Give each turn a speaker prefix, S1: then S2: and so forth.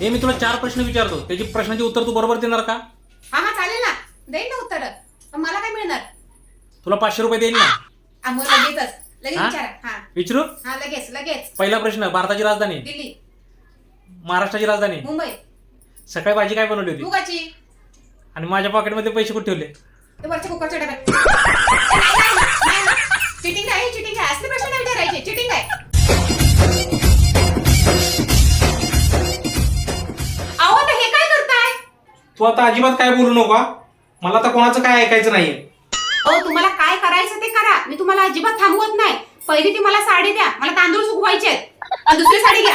S1: हे मी तुला चार प्रश्न विचारतो. त्याची प्रश्नाची उत्तर तू बरोबर देणार का?
S2: हा हा चालेल ना. देईन ना उत्तर. पण मला काय मिळणार?
S1: तुला पाचशे रुपये देईन ना.
S2: मग लगेचच. लगेच
S1: हा?
S2: विचारा. हा.
S1: विचारू?
S2: हा लगेच लगेच.
S1: पहिला प्रश्न भारताची राजधानी?
S2: दिल्ली.
S1: महाराष्ट्राची राजधानी?
S2: मुंबई.
S1: सकाळी भाजी काय बनवली होती?
S2: मुगाची
S1: आणि माझ्या पॉकेटमध्ये पैसे कुठे ठेवले?
S2: ते वरच्या कुकरच्या डब्यात.
S1: तू आता अजिबात काय बोलू नका मला तर कोणाचं काय ऐकायचं नाहीये.
S2: अहो तुम्हाला काय करायचं ते करा. मी तुम्हाला अजिबात थांबवत नाही. पहिली ती मला साडी द्या. मला तांदूळ सुकवायचे आहेत. आणि दुसरी साडी घ्या.